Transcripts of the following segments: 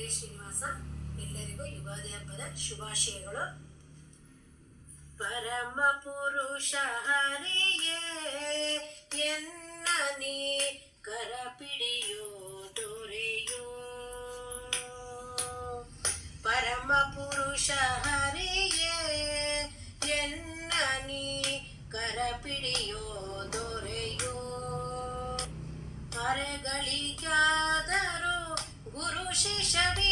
ಹರೇ ಶ್ರೀನಿವಾಸ, ಎಲ್ಲರಿಗೂ ಯುಗಾದಿ ಹಬ್ಬದ ಶುಭಾಶಯಗಳು. ಪರಮ ಪುರುಷ ಹರಿಯೇ, ಎನ್ನ ನೀ ಕರ ಪಿಡಿಯೋ ದೊರೆಯೋ. ಪರಮ ಪುರುಷ ಹರಿಯೇ ಗುರು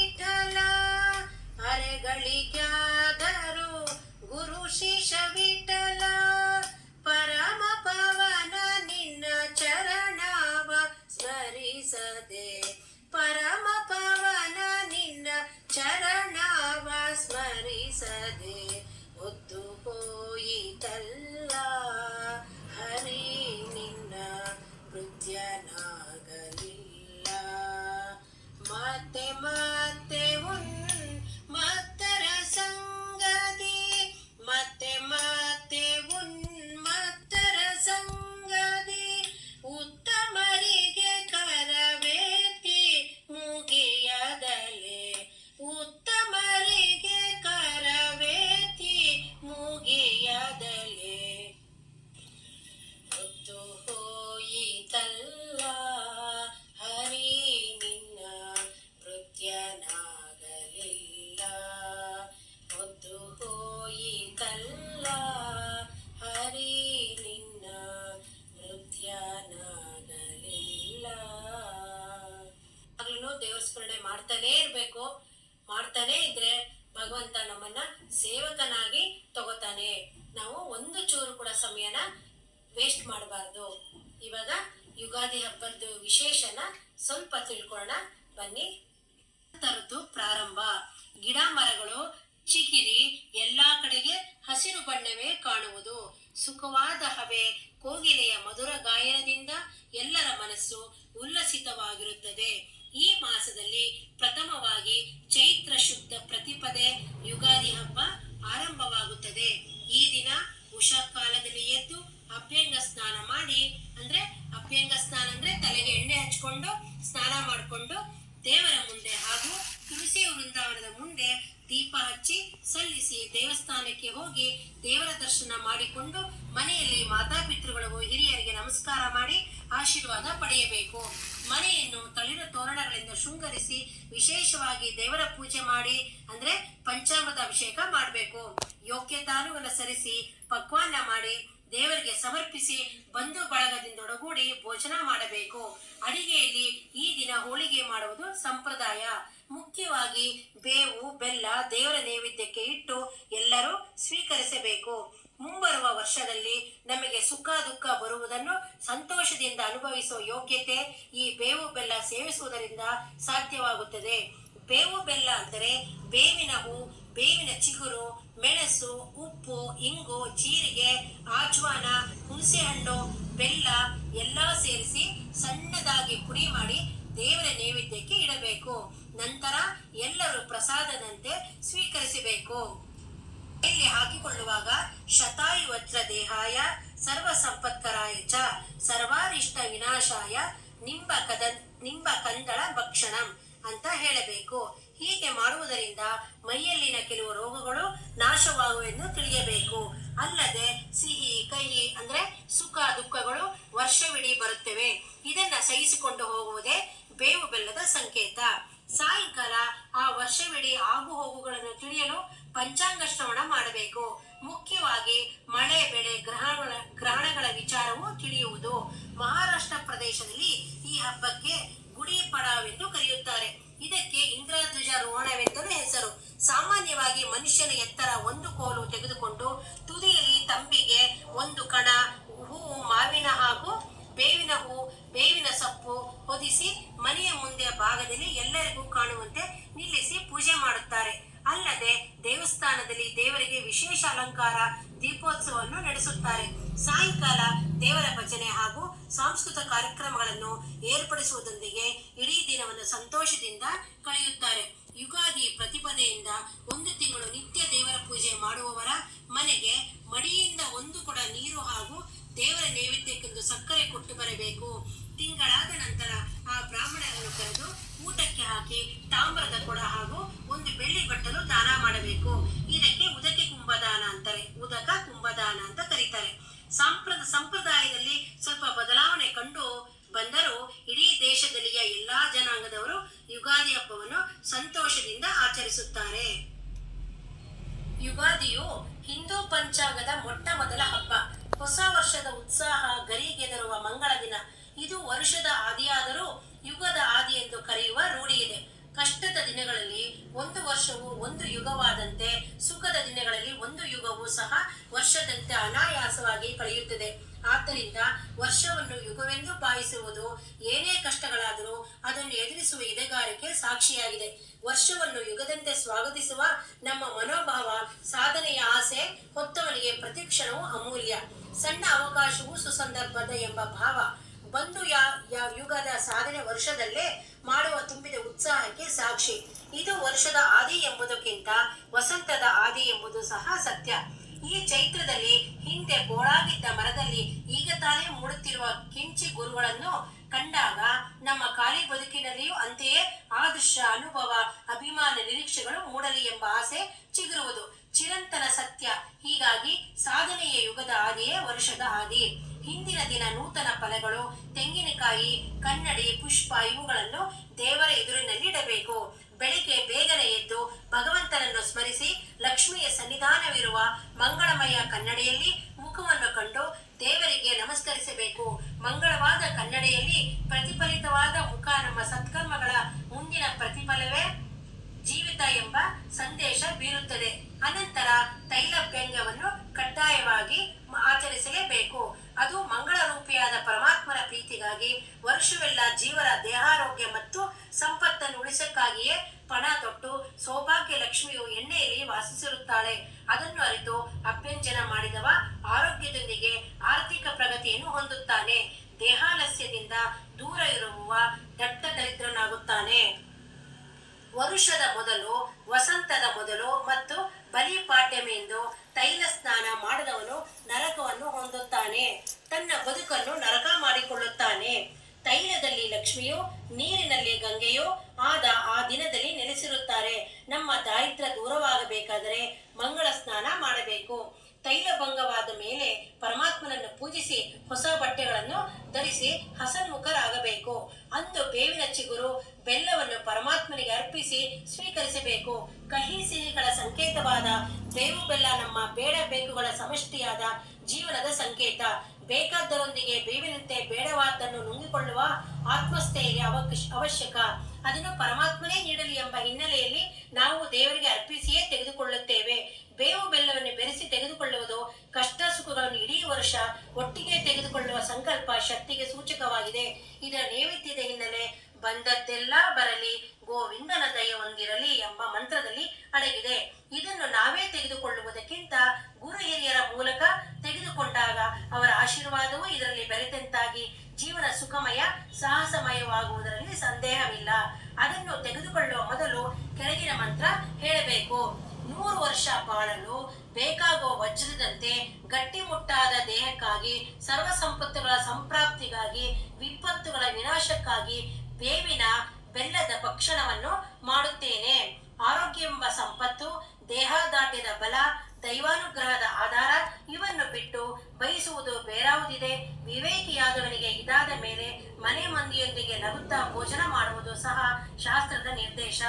ಮಧುರ ಗಾಯನದಿಂದ ಎಲ್ಲರ ಮನಸ್ಸು ಉಲ್ಲಸಿತವಾಗಿರುತ್ತದೆ. ಈ ಮಾಸದಲ್ಲಿ ಪ್ರಥಮವಾಗಿ ಚೈತ್ರ ಶುದ್ಧ ಪ್ರತಿಪದೆ ಯುಗಾದಿ ಹಬ್ಬ ಆರಂಭವಾಗುತ್ತದೆ. ಈ ದಿನ ಉಷಾ ಕಾಲದಲ್ಲಿ ಎದ್ದು ಅಭ್ಯಂಗ ಸ್ನಾನ ಮಾಡಿ, ಅಂದ್ರೆ ಅಭ್ಯಂಗ ಸ್ನಾನ ಅಂದ್ರೆ ತಲೆಗೆ ಎಣ್ಣೆ ಹಚ್ಕೊಂಡು, ಸ್ನಾನ ಮಾಡಿಕೊಂಡು ದೇವರ ಮುಂದೆ ಹಾಗೂ ತುಳಸಿ ವೃಂದಾವನದ ಮುಂದೆ ದೀಪ ಹಚ್ಚಿ ಸಲ್ಲಿಸಿ ದೇವಸ್ಥಾನಕ್ಕೆ ಹೋಗಿ ದೇವರ ದರ್ಶನ ಮಾಡಿಕೊಂಡು ಮನೆಯಲ್ಲಿ ಮಾತಾಪಿತೃಗಳು ಹಿರಿಯರಿಗೆ ನಮಸ್ಕಾರ ಮಾಡಿ ಆಶೀರ್ವಾದ ಪಡೆಯಬೇಕು. ಮನೆಯನ್ನು ತಳಿರ ತೋರಣಗಳಿಂದ ಶೃಂಗರಿಸಿ ವಿಶೇಷವಾಗಿ ದೇವರ ಪೂಜೆ ಮಾಡಿ, ಅಂದ್ರೆ ಪಂಚಾಮೃತ ಅಭಿಷೇಕ ಮಾಡಬೇಕು. ಯೋಗ್ಯತಾನುಗನುಸರಿಸಿ ಪಕ್ವಾನ ಮಾಡಿ ದೇವರಿಗೆ ಸಮರ್ಪಿಸಿ ಬಂಧು ಬಳಗದಿಂದೊಡಗೂಡಿ ಭೋಜನ ಮಾಡಬೇಕು. ಅಡಿಗೆಯಲ್ಲಿ ಈ ದಿನ ಹೋಳಿಗೆ ಮಾಡುವುದು ಸಂಪ್ರದಾಯ. ಮುಖ್ಯವಾಗಿ ಬೇವು, ಬೆಲ್ಲ, ದೇವರ ನೈವೇದ್ಯಕ್ಕೆ ಇಟ್ಟು ಎಲ್ಲರೂ ಸ್ವೀಕರಿಸಬೇಕು. ಮುಂಬರುವ ವರ್ಷದಲ್ಲಿ ನಮಗೆ ಸುಖ ದುಃಖ ಬರುವುದನ್ನು ಸಂತೋಷದಿಂದ ಅನುಭವಿಸುವ ಯೋಗ್ಯತೆ ಈ ಬೇವು, ಬೆಲ್ಲ ಸೇವಿಸುವುದರಿಂದ ಸಾಧ್ಯವಾಗುತ್ತದೆ. ಬೇವು, ಬೆಲ್ಲ ಅಂದರೆ ಬೇವಿನ ಹೂ, ಬೇವಿನ ಚಿಗುರು, ಮೆಣಸು, ಉಪ್ಪು, ಇಂಗು, ಜೀರಿಗೆ, ಆಜ್ವಾನ, ಹುಣಸೆಹಣ್ಣು, ಬೆಲ್ಲ ಎಲ್ಲ ಸೇರಿಸಿ ಸಣ್ಣದಾಗಿ ಪುಡಿ ಮಾಡಿ ದೇವರ ನೈವೇದ್ಯಕ್ಕೆ ಇಡಬೇಕು. ನಂತರ ಎಲ್ಲರೂ ಪ್ರಸಾದದಂತೆ ಸ್ವೀಕರಿಸಬೇಕು. ಇಲ್ಲಿ ಹಾಕಿಕೊಳ್ಳುವಾಗ ಶತಾಯು ವಜ್ರ ದೇಹಾಯ ಸರ್ವ ಸಂಪತ್ಕರಾಯ ಚ, ಸರ್ವಾರಿಷ್ಟ ವಿನಾಶಾಯ, ನಿಂಬ ಕದ, ನಿಂಬ ಕಂದಳ ಭಕ್ಷಣಂ ಅಂತ ಹೇಳಬೇಕು. ಹೀಗೆ ಮಾಡುವುದರಿಂದ ಮೈಯಲ್ಲಿನ ಕೆಲವು ರೋಗಗಳು ನಾಶವಾಗುವೆಂದು ತಿಳಿಯಬೇಕು. ಅಲ್ಲದೆ ಸಿಹಿ, ಕಹಿ ಅಂದ್ರೆ ಸುಖ, ದುಃಖಗಳು ವರ್ಷವಿಡೀ ಬರುತ್ತವೆ. ಇದನ್ನ ಸಹಿಸಿಕೊಂಡು ಹೋಗುವುದೇ ಬೇವು ಬೆಲ್ಲದ ಸಂಕೇತ. ಸಾಯಂಕಾಲ ಆ ವರ್ಷವಿಡೀ ಆಗು ಹೋಗುಗಳನ್ನು ತಿಳಿಯಲು ಪಂಚಾಂಗ ಶ್ರವಣ ಮಾಡಬೇಕು. ಮುಖ್ಯವಾಗಿ ಮಳೆ, ಬೆಳೆ ಗ್ರಹಣಗಳ ಗ್ರಹಣಗಳ ವಿಚಾರವು ತಿಳಿಯುವುದು. ಮಹಾರಾಷ್ಟ್ರ ಪ್ರದೇಶದಲ್ಲಿ ಈ ಹಬ್ಬಕ್ಕೆ ಗುಡಿ ಪಡಾವೆಂದು ಕರೆಯುತ್ತಾರೆ. ಇದಕ್ಕೆ ಇಂದ್ರಧ್ವಜ ರೋಹಣವೆಂದಲೂ ಹೆಸರು. ಸಾಮಾನ್ಯವಾಗಿ ಮನುಷ್ಯನ ಎತ್ತರ ಒಂದು ಕೋಲು ತೆಗೆದುಕೊಂಡು ತುದಿಯಲ್ಲಿ ತಂಬಿಗೆ ಒಂದು ಕಣ, ಹೂವು, ಮಾವಿನ ಹಾಗೂ ಬೇವಿನ ಹೂ ಬೇವಿನ ಸೊಪ್ಪು ಹೊದಿಸಿ ಮನೆಯ ಮುಂದೆ ಭಾಗದಲ್ಲಿ ಎಲ್ಲರಿಗೂ ಕಾಣುವಂತೆ ನಿಲ್ಲಿಸಿ ಪೂಜೆ ಮಾಡುತ್ತಾರೆ. ಅಲ್ಲದೆ ದೇವಸ್ಥಾನದಲ್ಲಿ ದೇವರಿಗೆ ವಿಶೇಷ ಅಲಂಕಾರ, ದೀಪೋತ್ಸವವನ್ನು ನಡೆಸುತ್ತಾರೆ. ಸಾಯಂಕಾಲ ದೇವರ ಭಜನೆ ಹಾಗೂ ಸಾಂಸ್ಕೃತಿಕ ಕಾರ್ಯಕ್ರಮಗಳನ್ನು ಏರ್ಪಡಿಸುವುದರೊಂದಿಗೆ ಇಡೀ ದಿನವನ್ನು ಸಂತೋಷದಿಂದ ಕಳೆಯುತ್ತಾರೆ. ಯುಗಾದಿ ಪ್ರತಿಪದೆಯಿಂದ ಒಂದು ತಿಂಗಳು ನಿತ್ಯ ದೇವರ ಪೂಜೆ ಮಾಡುವವರ ಮನೆಗೆ ಮಡಿಯಿಂದ ಒಂದು ಕೊಡ ನೀರು ಹಾಗೂ ದೇವರ ನೈವೇದ್ಯಕ್ಕೆಂದು ಸಕ್ಕರೆ ಕೊಟ್ಟು ಬರಬೇಕು. ತಿಂಗಳಾದ ನಂತರ ಆ ಬ್ರಾಹ್ಮಣರನ್ನು ಕರೆದು ಊಟಕ್ಕೆ ಹಾಕಿ ತಾಮ್ರದ ಕೊಡ ಹಾಗೂ ಒಂದು ಬೆಳ್ಳಿ ಬಟ್ಟಲು ದಾನ ಮಾಡಬೇಕು. ಇದಕ್ಕೆ ಉದಕ್ಕೆ ಕುಂಭದಾನ ಅಂತಾರೆ. ಉದಕ ಕುಂಭದಾನ ಅಂತ ಕರೀತಾರೆ. ಸಂಪ್ರದ ಸಂಪ್ರದಾಯದಲ್ಲಿ ಸ್ವಲ್ಪ ಬದಲಾವಣೆ ಕಂಡು ಬಂದರೂ ಇಡೀ ದೇಶದಲ್ಲಿಯ ಎಲ್ಲಾ ಜನಾಂಗದವರು ಯುಗಾದಿ ಹಬ್ಬವನ್ನು ಸಂತೋಷದಿಂದ ಆಚರಿಸುತ್ತಾರೆ. ಯುಗಾದಿಯು ಹಿಂದೂ ಪಂಚಾಂಗದ ಮೊಟ್ಟ ಮೊದಲ ಹಬ್ಬ ಹೊಸ ವರ್ಷದ ಉತ್ಸಾಹ ಗರಿಗೆದರುವ ಮಂಗಳ ದಿನ ಇದು ವರ್ಷದ ಆದಿಯಾದರೂ ಯುಗದ ಆದಿ ಎಂದು ಕರೆಯುವ ರೂಢಿ ಇದೆ ಕಷ್ಟದ ದಿನಗಳಲ್ಲಿ ಒಂದು ವರ್ಷವು ಒಂದು ಯುಗವಾದಂತೆ, ಸುಖದ ದಿನಗಳಲ್ಲಿ ಒಂದು ಯುಗವು ಸಹ ವರ್ಷದಂತೆ ಅನಾಯಾಸವಾಗಿ ಕಳೆಯುತ್ತದೆ. ಆದ್ದರಿಂದ ವರ್ಷವನ್ನು ಯುಗವೆಂದು ಭಾವಿಸುವುದು ಏನೇ ಕಷ್ಟಗಳಾದರೂ ಅದನ್ನು ಎದುರಿಸುವ ಎದೆಗಾರಿಕೆ ಸಾಕ್ಷಿಯಾಗಿದೆ. ವರ್ಷವನ್ನು ಯುಗದಂತೆ ಸ್ವಾಗತಿಸುವ ನಮ್ಮ ಮನೋಭಾವ, ಸಾಧನೆಯ ಆಸೆ, ಹೊತ್ತವನಿಗೆ ಪ್ರತಿಕ್ಷಣವು ಅಮೂಲ್ಯ. ಸಣ್ಣ ಅವಕಾಶವು ಸುಸಂದರ್ಭದ ಎಂಬ ಭಾವ. ಸಾಧನೆ ವರ್ಷದಲ್ಲೇ ಮಾಡುವ ತುಂಬಿದ ಉತ್ಸಾಹಕ್ಕೆ ಸಾಕ್ಷಿ. ಇದು ವರ್ಷದ ಆದಿ ಎಂಬುದಕ್ಕಿಂತ ವಸಂತದ ಆದಿ ಎಂಬುದು ಸಹ ಸತ್ಯ. ಈ ಚೈತ್ರದಲ್ಲಿ ಹಿಂದೆ ಬೋಳಾಗಿದ್ದ ಮರದಲ್ಲಿ ಈಗ ತಾನೇ ಮೂಡುತ್ತಿರುವ ಕಿಂಚಿ ಗುರುಗಳನ್ನು ಕಂಡಾಗ ನಮ್ಮ ಖಾಲಿ ಬದುಕಿನಲ್ಲಿಯೂ ಅಂತೆಯೇ ಆದರ್ಶ ಅನುಭವ, ಅಭಿಮಾನ, ನಿರೀಕ್ಷೆಗಳು ಮೂಡಲಿ ಎಂಬ ಆಸೆ ಚಿಗುರುವುದು. ಚಿರಂತನ ಸತ್ಯ. ಹೀಗಾಗಿ ಸಾಧನೆಯ ಯುಗದ ಆದಿಯೇ ವರ್ಷದ ಆದಿ. ಹಿಂದಿನ ದಿನ ನೂತನ ಫಲಗಳು, ತೆಂಗಿನಕಾಯಿ, ಕನ್ನಡಿ, ಪುಷ್ಪ ಇವುಗಳನ್ನು ದೇವರ ಎದುರಿನಲ್ಲಿ ಇಡಬೇಕು. ಬೆಳಿಗ್ಗೆ ಬೇಗನೆ ಎದ್ದು ಭಗವಂತನನ್ನು ಸ್ಮರಿಸಿ ಲಕ್ಷ್ಮಿಯ ಸನ್ನಿಧಾನವಿರುವ ಮಂಗಳಮಯ ಕನ್ನಡಿಯಲ್ಲಿ ಮುಖವನ್ನು ಕಂಡು ದೇವರಿಗೆ ನಮಸ್ಕರಿಸಬೇಕು. ಮಂಗಳವಾದ ಕನ್ನಡಿಯಲ್ಲಿ ಪ್ರತಿಫಲಿತವಾದ ಮುಖ ನಮ್ಮ ಸತ್ಕರ್ಮಗಳ ಮುಂದಿನ ಪ್ರತಿಫಲವೇ? ಜೀವಿತ ಎಂಬ ಸಂದೇಶ ಬೀರುತ್ತದೆ. ಅನಂತರ ತೈಲ ವ್ಯಂಗ್ಯವನ್ನು ಕಡ್ಡಾಯವಾಗಿ ಆಚರಿಸಲೇಬೇಕು. ಅದು ಮಂಗಳ ರೂಪಿಯಾದ ಪರಮಾತ್ಮನ ಪ್ರೀತಿಗಾಗಿ, ವರ್ಷವೆಲ್ಲ ಜೀವರ ದೇಹಾರೋಗ್ಯ ಮತ್ತು ಸಂಪತ್ತನ್ನು ಉಳಿಸಕ್ಕಾಗಿಯೇ ಪಣ ತೊಟ್ಟು ಸೌಭಾಗ್ಯ ಲಕ್ಷ್ಮಿಯು ಎಣ್ಣೆಯಲ್ಲಿ ವಾಸಿಸಿರುತ್ತಾಳೆ. ಅದನ್ನು ಅರಿತು ಅಭ್ಯಂಜನ ಮಾಡಿದವ ಆರೋಗ್ಯದೊಂದಿಗೆ ಆರ್ಥಿಕ ಪ್ರಗತಿಯನ್ನು ಹೊಂದುತ್ತಾನೆ. ದೇಹಾಲಸ್ಯದಿಂದ ದೂರ ಇರುವ ದಟ್ಟ ದರಿದ್ರನಾಗುತ್ತಾನೆ. ವರುಷದ ಮೊದಲು, ವಸಂತದ ಮೊದಲು ಮತ್ತು ಬಲಿಪಾಡ್ಯಮೆಂದು ತೈಲ ಸ್ನಾನ ಮಾಡದವನು ನರಕವನ್ನು ಹೊಂದುತ್ತಾನೆ. ತನ್ನ ಬದುಕನ್ನು ನರಕ ಮಾಡಿಕೊಳ್ಳುತ್ತಾನೆ. ತೈಲದಲ್ಲಿ ಲಕ್ಷ್ಮಿಯು, ನೀರಿನಲ್ಲಿ ಗಂಗೆಯು ಆದ ಆ ದಿನದಲ್ಲಿ ನೆಲೆಸಿರುತ್ತಾರೆ. ನಮ್ಮ ದಾರಿದ್ರ ದೂರವಾಗಬೇಕಾದರೆ ಮಂಗಳ ಸ್ನಾನ ಮಾಡಬೇಕು. ತೈಲ ಭಂಗವಾದ ಮೇಲೆ ಪರಮಾತ್ಮನನ್ನು ಪೂಜಿಸಿ ಹೊಸ ಬಟ್ಟೆಗಳನ್ನು ಧರಿಸಿ ಹಸನ್ಮುಖರಾಗಬೇಕು. ಅಂದು ಬೇವಿನ ಚಿಗುರು ಬೆಲ್ಲವನ್ನು ಪರಮಾತ್ಮನಿಗೆ ಅರ್ಪಿಸಿ ಸ್ವೀಕರಿಸಬೇಕು. ಕಹಿ ಸಿಹಿಗಳ ಸಂಕೇತವಾದ ಬೇವು ಬೆಲ್ಲ ನಮ್ಮ ಬೇಡ ಬೇಕುಗಳ ಸಮಷ್ಟಿಯಾದ ಜೀವನದ ಸಂಕೇತ. ಬೇಕಾದ್ದರೊಂದಿಗೆ ಬೇವಿನಂತೆ ಬೇಡವಾದ್ದನ್ನು ನುಂಗಿಕೊಳ್ಳುವ ಆತ್ಮಸ್ಥೈರ್ಯ ಅವಶ್ಯಕ. ಅದನ್ನು ಪರಮಾತ್ಮನೇ ನೀಡಲಿ ಎಂಬ ಹಿನ್ನೆಲೆಯಲ್ಲಿ ನಾವು ದೇವರಿಗೆ ಅರ್ಪಿಸಿಯೇ ತೆಗೆದುಕೊಳ್ಳುತ್ತೇವೆ. ಬೇವು ಬೆಲ್ಲವನ್ನು ಬೆರೆಸಿ ತೆಗೆದುಕೊಳ್ಳುವುದು ಕಷ್ಟ ಸುಖಗಳನ್ನು ಇಡೀ ವರ್ಷ ಒಟ್ಟಿಗೆ ತೆಗೆದುಕೊಳ್ಳುವ ಸಂಕಲ್ಪ ಶಕ್ತಿಗೆ ಸೂಚಕವಾಗಿದೆ. ಇದರ ನೈವೇದ್ಯದ ಹಿನ್ನೆಲೆ ಬಂದದ್ದೆಲ್ಲ ಬರಲಿ, ಗೋವಿಂದನ ದಯ ಹೊಂದಿರಲಿ ಎಂಬ ಮಂತ್ರದಲ್ಲಿ ಅಡಗಿದೆ. ಇದನ್ನು ನಾವೇ ತೆಗೆದುಕೊಳ್ಳುವುದಕ್ಕಿಂತ ಗುರು ಹಿರಿಯರ ಮೂಲಕ ತೆಗೆದುಕೊಂಡಾಗ ಅವರ ಆಶೀರ್ವಾದವೂ ಇದರಲ್ಲಿ ಬೆರೆತಂತಾಗಿ ಜೀವನ ಸುಖಮಯ, ಸಾಹಸಮಯವಾಗುವುದರಲ್ಲಿ ಸಂದೇಹವಿಲ್ಲ. ಅದನ್ನು ತೆಗೆದುಕೊಳ್ಳುವ ಮೊದಲು ಕೆಳಗಿನ ಮಂತ್ರ ಹೇಳಬೇಕು. ನೂರು ವರ್ಷ ಬಾಳಲು ಬೇಕಾಗುವ ವಜ್ರದಂತೆ ಗಟ್ಟಿಮುಟ್ಟಾದ ದೇಹಕ್ಕಾಗಿ ಸರ್ವ ಸಂಪತ್ತುಗಳ ಸಂಪ್ರಾಪ್ತಿಗಾಗಿ, ವಿಪತ್ತುಗಳ ವಿನಾಶಕ್ಕಾಗಿ ಬೇವಿನ ಬೆಲ್ಲದ ಭಕ್ಷಣವನ್ನು ಮಾಡುತ್ತೇನೆ. ಆರೋಗ್ಯ ಎಂಬ ಸಂಪತ್ತು ದೇಹದಾಟ್ಯದ ಬಲ, ದೈವಾನುಗ್ರಹದ ಆಧಾರ ಇವನ್ನು ಬಿಟ್ಟು ಬಯಸುವುದು ಬೇರಾವುದಿದೆ. ವಿವೇಕಿಯಾದವನಿಗೆ ಇದಾದ ಮೇಲೆ ಮನೆ ಮಂದಿಯೊಂದಿಗೆ ನಗುತ್ತಾ ಭೋಜನ ಮಾಡುವುದು ಸಹ ಶಾಸ್ತ್ರದ ನಿರ್ದೇಶ.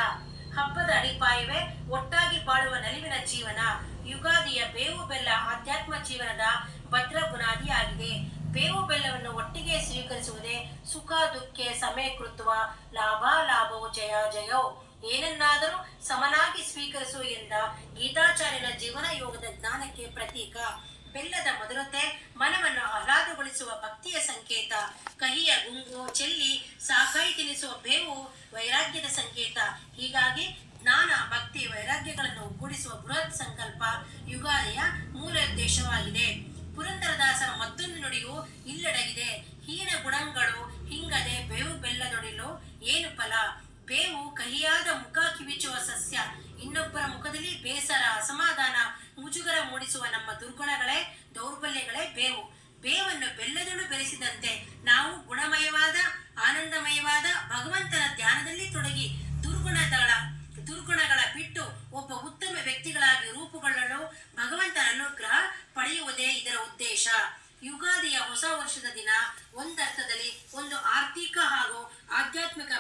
ಹಬ್ಬದ ಅಡಿಪಾಯವೇ ಒಟ್ಟಾಗಿ ಬಾಳುವ ನಲಿವಿನ ಜೀವನ. ಯುಗಾದಿಯ ಬೇವು ಬೆಲ್ಲ ಆಧ್ಯಾತ್ಮ ಜೀವನದ ಭದ್ರ ಬುನಾದಿಯಾಗಿದೆ ಬೇವು ಬೆಲ್ಲವನ್ನು ಒಟ್ಟಿಗೆ ಸ್ವೀಕರಿಸುವುದೇ ಸುಖ, ದುಃಖ ಸಮಯಕೃತ್ವ ಲಾಭ, ಲಾಭವು, ಜಯ, ಜಯೋ. ಏನನ್ನಾದರೂ ಸಮನಾಗಿ ಸ್ವೀಕರಿಸು ಎಂದ ಗೀತಾಚಾರ್ಯನ ಜೀವನ ಯೋಗದ ಜ್ಞಾನಕ್ಕೆ ಪ್ರತೀಕ. ಬೆಲ್ಲದ ಮಧುರತೆ, ಮನವನ್ನು ಆಹ್ಲಾದಗೊಳಿಸುವ ಭಕ್ತಿಯ ಸಂಕೇತ. ಕಹಿಯ ಗುಂಗು ಚೆಲ್ಲಿ ಸಾಕಾಯಿ ತಿನ್ನಿಸುವ ಬೇವು ವೈರಾಗ್ಯದ ಸಂಕೇತ. ಹೀಗಾಗಿ ಜ್ಞಾನ, ಭಕ್ತಿ, ವೈರಾಗ್ಯಗಳನ್ನು ಒಗ್ಗೂಡಿಸುವ ಬೃಹತ್ ಸಂಕಲ್ಪ ಯುಗಾದಿಯ ಮೂಲ ಉದ್ದೇಶವಾಗಿದೆ. ಪುರಂದರದಾಸರ ಮತ್ತೊಂದು ನುಡಿಯು ಇಲ್ಲಡಗಿದೆ. ಹೀನ ಗುಣಗಳು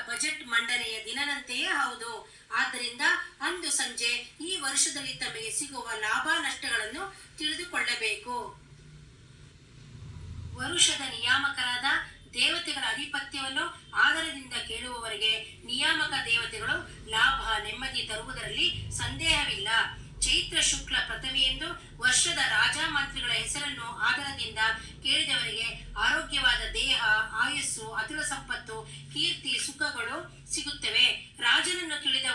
ಬಜೆಟ್ ಮಂಡನೆಯ ದಿನದಂತೆಯೇ ಹೌದು. ಆದ್ದರಿಂದ ಅಂದು ಸಂಜೆ ಈ ವರ್ಷದಲ್ಲಿ ತಮಗೆ ಸಿಗುವ ಲಾಭ ನಷ್ಟಗಳನ್ನು ತಿಳಿದುಕೊಳ್ಳಬೇಕು. ವರುಷದ ನಿಯಾಮಕರಾದ ದೇವತೆಗಳ ಆಧಿಪತ್ಯವನ್ನು ಆಧಾರದಿಂದ ಕೇಳುವವರಿಗೆ ನಿಯಾಮಕ ದೇವತೆಗಳು ಲಾಭ ನೆಮ್ಮದಿ ತರುವುದರಲ್ಲಿ ಸಂದೇಹವಿಲ್ಲ. ಚೈತ್ರ ಶುಕ್ಲ ಪ್ರಥಮೆಯೆಂದು ವರ್ಷದ ರಾಜ ಮಂತ್ರಿಗಳ ಹೆಸರನ್ನು ಆಧಾರದಿಂದ ಕೇಳಿದವರಿಗೆ ಆರೋಗ್ಯವಾದ ದೇಹ, ಆಯಸ್ಸು, ಅತುಲ ಸಂಪತ್ತು, ಕೀರ್ತಿ, ಸುಖಗಳು ಸಿಗುತ್ತವೆ. ರಾಜನನ್ನು ತಿಳಿದ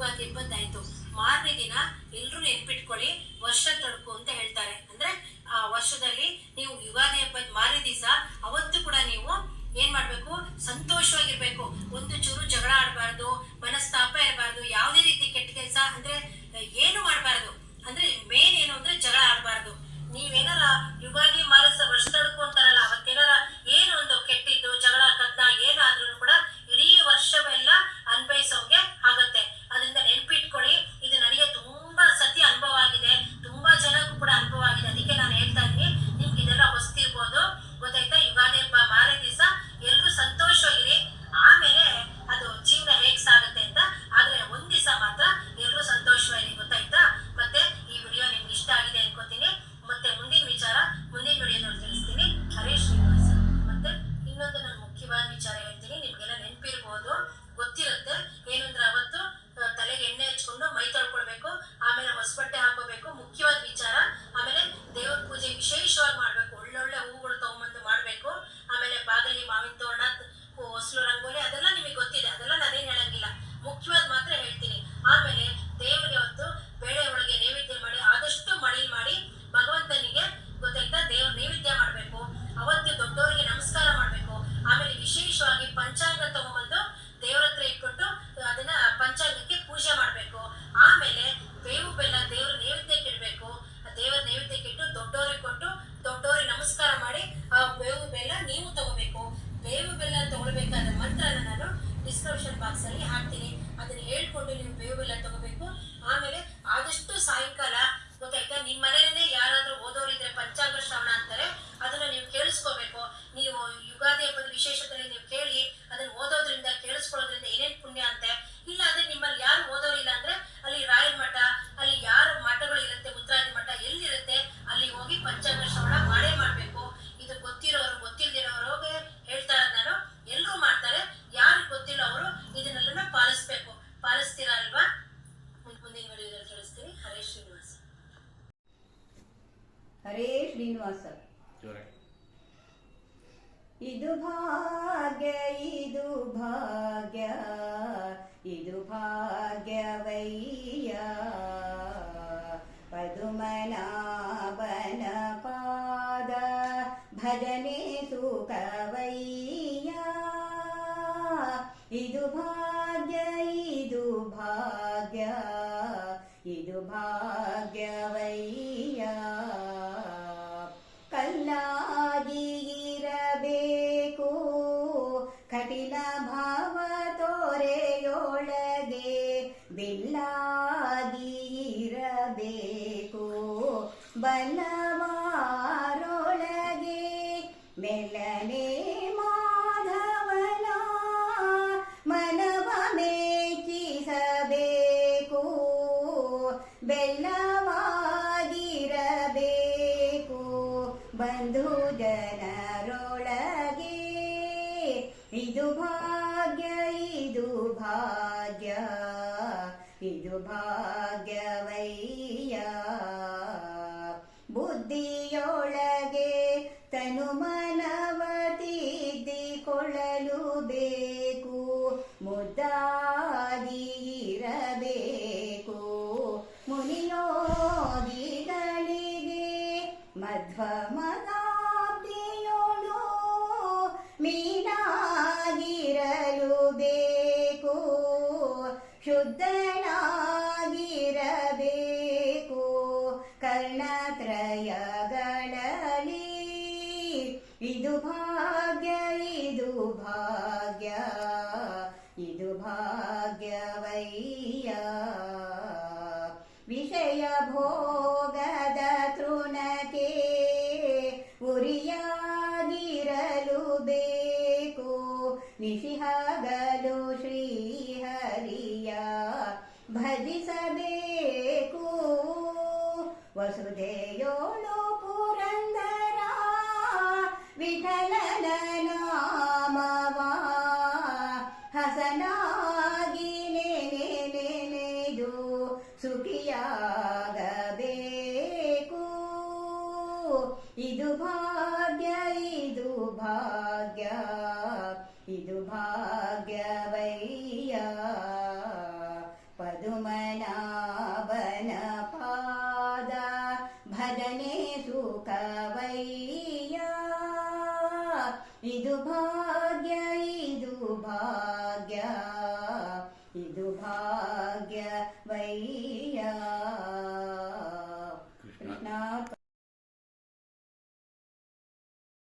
ಇಪ್ಪತ್ ಇಪ್ಪತ್ತಾಯ್ತು ಮಾರನೇ ದಿನ ಎಲ್ರು ನೆನ್ಪಿಟ್ಕೊಳ್ಳಿ, ವರ್ಷ ತಡ್ಕು ಅಂತ ಹೇಳ್ತಾರೆ. ಅಂದ್ರೆ ಆ ವರ್ಷದಲ್ಲಿ ನೀವು ಯುಗಾದಿ ಹಬ್ಬದ ಮಾರನೇ ದಿವಸ ಅವತ್ತು ಕೂಡ ನೀವು ಏನ್ ಮಾಡ್ಬೇಕು? ಸಂತೋಷವಾಗಿರ್ಬೇಕು. ಒಂದು ಚೂರು ಜಗಳ ಆಡಬಾರ್ದು, ಮನಸ್ತಾಪ ಇರಬಾರ್ದು, ಯಾವುದೇ ರೀತಿ ಕೆಟ್ಟ ಕೆಲಸ ಅಂದ್ರೆ ಏನು ಮಾಡಬಾರ್ದು. ಅಂದ್ರೆ ಮೇನ್ ಏನು ಅಂದ್ರೆ ಜಗಳ ಆಡಬಾರ್ದು. ನೀವೇನಾರ ಯುಗಾದಿ ಮಾರಸ ವರ್ಷ ತಡ್ಕೊಂತಾರಲ್ಲ ಅವತ್ತೇನಾರ ಬಾಕ್ಸ್ ಅಲ್ಲಿ ಹಾಕ್ತೀನಿ. ಅದನ್ನ ಹೇಳ್ ಇದು ಭಾವ ಇದು ಇದು ಭಾಗ್ಯ ಇದು ಭಾಗ್ಯ. ಇದು ಭಾಗ್ಯವಯ್ಯ